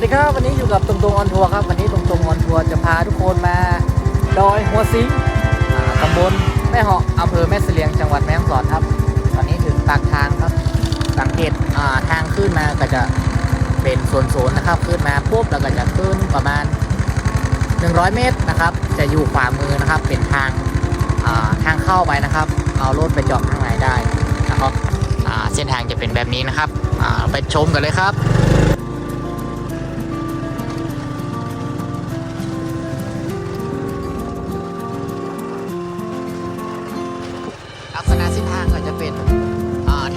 วัสดีครับวันนี้อยู่กับตรงตรงออนทัวร์ครับ วันนี้ตรงตรงออนทัวร์จะพาทุกคนมาดอยหัวสิงตำบลแม่เหาะอำเภอแม่เสลียงจังหวัดแม่ฮ่องสอนครับ ตอนนี้ถึงปากทางครับ สังเกตทางขึ้นมาก็จะเป็นโซนๆนะครับ ขึ้นมาปุ๊บแล้วก็จะขึ้นประมาณ 100 เมตรนะครับ จะอยู่ขวามือนะครับ เป็นทางทางเข้าไปนะครับ เอารถไปจอดข้างในได้นะครับเส้นทางจะเป็นแบบนี้นะครับไปชมกันเลยครับ เป็น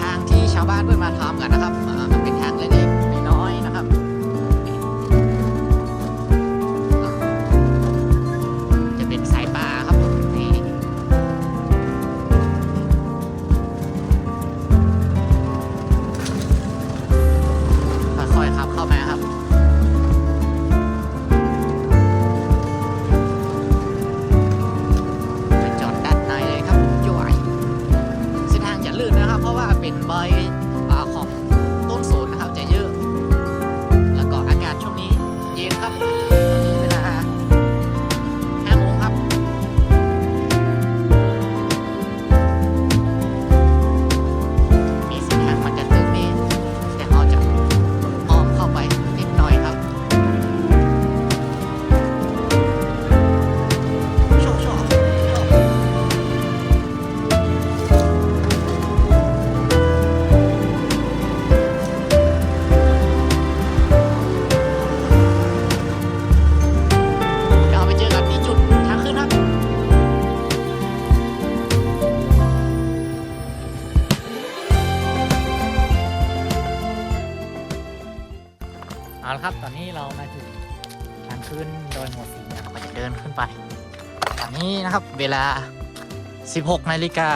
ทางที่ชาวบ้านเพื่อนมาทำกันนะครับ เพ เรามาถึงทางขึ้นโดยหมวดสีนะครับเราจะเดินขึ้นไปตอนนี้นะครับเวลา 16นาฬิกา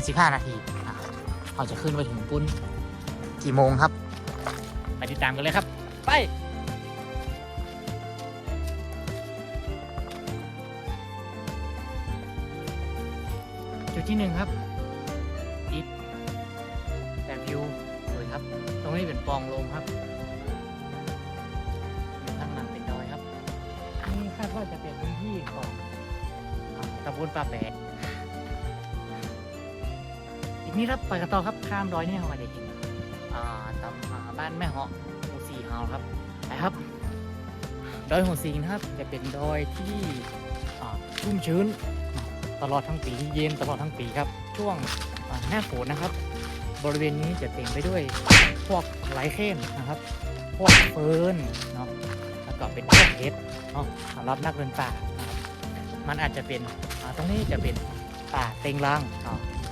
55 นาทีอะเราจะขึ้นไปถึงปุ้นกี่โมงครับ ไปติดตามกันเลยครับ ไปจุดที่หนึ่งครับอิดแต่วิวสวยครับ ตรงนี้เป็นปล่องลมครับ นนี้คาจะเป็นพื้นที่ของตำบลป่าแปะอีกนิดครับไปกันต่อครับข้ามดอยนี่เขามาจะเห็นอ่าตำอ่าบ้านแม่เหาะหมู่สี่เฮาครับไปครับดอยหัวสิงนะครับ จะเป็นดอยที่ชุ่มชื้น ตลอดทั้งปีเย็นตลอดทั้งปีครับ ช่วงอ่าหน้าฝนนะครับ บริเวณนี้จะเต็มไปด้วยพวกไหลเข้มนะครับ พวกเฟิร์นเนาะ ก็เป็นพวกเห็ดเนาะสำหรับนักเดินป่านะครับมันอาจจะเป็นอ่าตรงนี้จะเป็นป่าเต็งรัง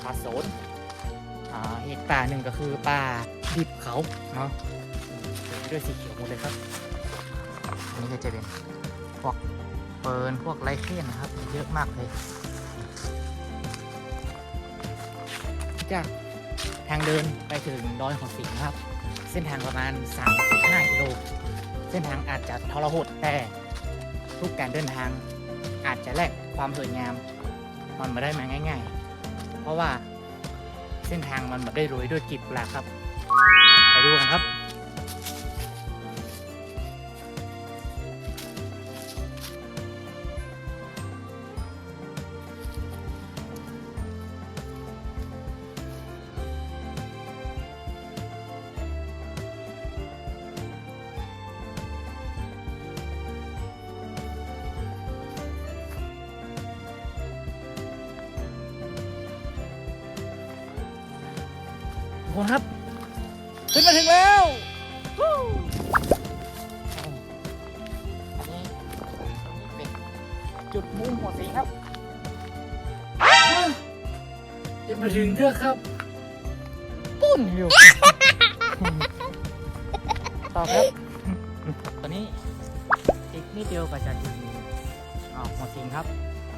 ป่าโสนอีกป่าหนึ่งก็คือป่าดิบเขาเนาะด้วยสีเขียวหมดเลยครับอันนี้ก็จะเป็นพวกเฟิร์นพวกไรเข้มนะครับ เยอะมากเลยจากทางเดินไปถึงดอยหัวสิงครับ เส้นทางประมาณ 3-5กิโล เส้นทางอาจจะทรหดแต่ทุกการเดินทางอาจจะแลกความสวยงาม มันมาได้มาง่าย ๆ เพราะว่าเส้นทางมันมาได้โรยด้วยกลีบกุหลาบครับ ไปดูกันครับ คนครับ ขึ้นมาถึงแล้ววู้อันนี้เป็นจุดมุ่งหัวสีครับจะมาถึงเถอะครับ ปุ้นอยู่ ต่อครับ ตอนนี้อีกนิดเดียวก็จะถึงอ่าหัวสิงครับ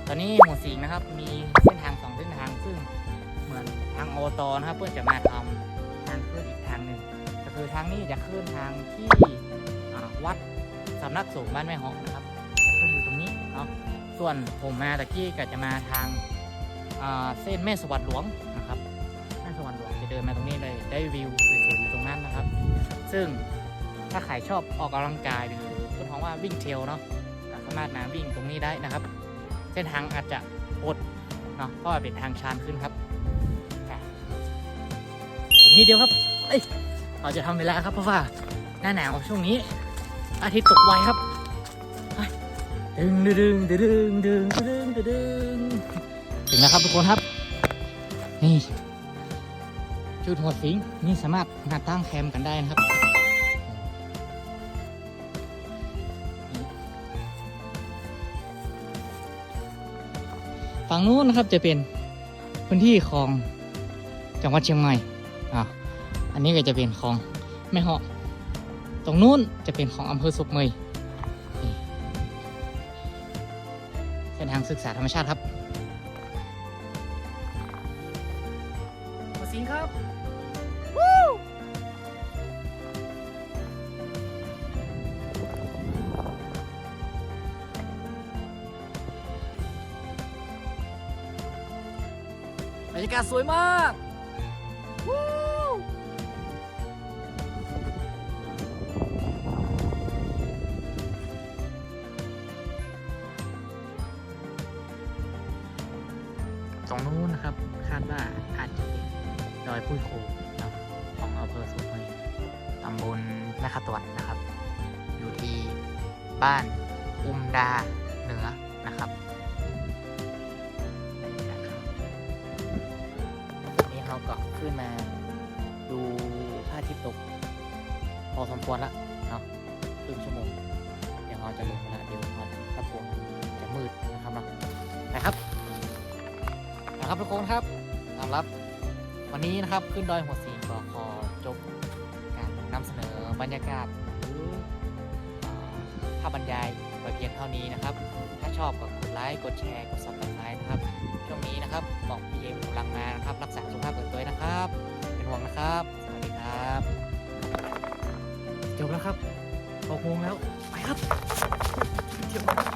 ตอนนี้หัวสิงนะครับ มีเส้นทางสองเส้นทางซึ่ง เหมือนทางโอบตนะครับ เพื่อจะมาทำทางขึ้นอีกทางหนึ่งก็คือทางนี้จะขึ้นทางที่วัดสำนักสงฆ์บ้านแม่หอกนะครับจะขึ้นอยู่ตรงนี้เนาะส่วนผมมาตะกี้ก็จะมาทางเส้นแม่สวัสดิ์หลวงนะครับแม่สวัสดิ์หลวงจะเดินมาตรงนี้เลยได้วิวสวยๆอยู่ตรงนั้นนะครับ ซึ่งถ้าใครชอบออกกำลังกายหรือคุณท้องว่าวิ่งเทรลเนาะสามารถมาวิ่งตรงนี้ได้นะครับ เส้นทางอาจจะโหดเนาะเพราะว่าเป็นทางชันขึ้นครับ นิดเดียวครับ เอ้ยเราจะทำเวลาครับเพราะว่าหน้าหนาวช่วงนี้ อาทิตย์ตกไวครับดึงดึงดึงดึงดึงดึงดึงถึงแล้วครับทุกคนครับ นี่ชุดหัวสิงนี่สามารถมาตั้งแคมป์กันได้นะครับฝั่งนู้นนะครับจะเป็นพื้นที่ของจังหวัดเชียงใหม่ อ่าอันนี้ก็จะเป็นของแม่เหาะตรงนู้นจะเป็นของอำเภอสุกเมยนี่เส้นทางศึกษาธรรมชาติครับหัวสิงครับบรรยากาศสวยมาก อยพุ้ยโคเนาะของอำเภอสุขเมตำบลแม่ขะตวนนะครับ อยู่ที่บ้านอุมดาเหนือนะครับบรรากาศครับนี่เราก็ขึ้นมาดูพระอาทิตย์ตก พอสมควรละเนาะครึ่งชั่วโมงเดี๋ยวเราจะลงละเดี๋ยวมันถ้าพวงจะมืดนะครับเนาะนะครับนะครับทุกคนครับสำหรับ วันนี้นะครับขึ้นดอยหัวสีก็ขอจบการนำเสนอบรรยากาศหรือภาพบรรยายไว้เพียงเท่านี้นะครับ ถ้าชอบก็กดไลค์กดแชร์กด subscribe นะครับ ช่วงนี้นะครับบอกพีเอ็มกำลังมานะครับ รักษาสุขภาพกันด้วยนะครับ เป็นห่วงนะครับ สวัสดีครับ จบแล้วครับหกโมงแล้วไปครับเที่ยว